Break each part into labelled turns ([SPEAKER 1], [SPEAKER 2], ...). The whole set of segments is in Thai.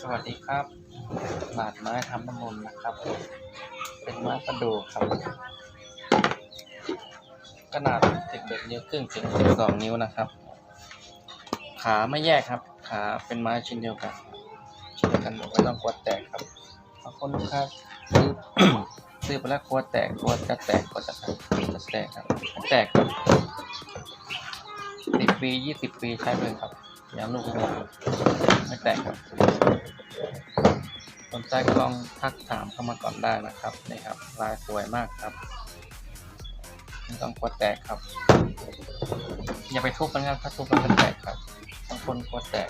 [SPEAKER 1] สวัสดีครับ บาดไม้ทำน้ำมนต์นะครับ เป็นไม้ประดูครับ ขนาด11นิ้วครึ่งถึง12นิ้วนะครับ ขาไม่แยกครับ ขาเป็นไม้ชิ้นเดียวกันชิ้นเดียวกันไม่ต้องกลัวแตกครับบางคนลูกค้าซื้อซื้อไปแล้วกลัวแตกกลัวจะแตกกลัวจะแตกจะแตกครับแตกครับสิบปียี่สิบปีใช้เลยครับ ยังลูกไม่หมดไม่แตกครับสนใจก็ลองทักถามเข้ามาก่อนได้นะครับนี่ครับ ลายสวยมากครับไม่ต้องกลัวแตกครับ อย่าไปทุบมันครับถ้าทุบมันจะแตกครับบางคนกลัวแตก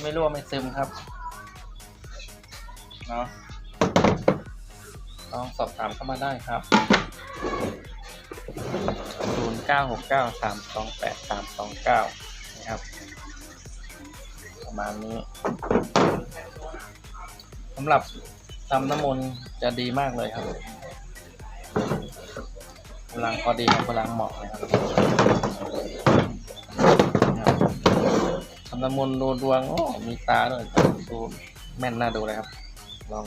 [SPEAKER 1] ไม่รั่วไม่ซึมครับเนาะลองสอบถามเข้ามาได้ครับ 0 9 6 9 3 2 8 3 2 9นะครับ ประมาณนี้สำหรับทำน้ำมนต์จะดีมากเลยครับพลังพอดีครับพลังเหมาะนะครับทำน้ำมนต์ดูดวงโอ้มีตาด้วยดูแม่นน่าดูเลยครับ ลอง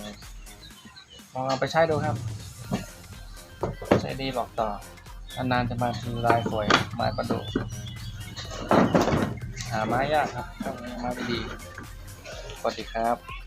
[SPEAKER 1] ลองเอาไปใช้ดูครับ ใช้ดีบอกต่อ นานๆจะมาทีลายสวยไม้ประดูหาไม้ยากครับต้องมีไม้ดีๆสวัสดีครับ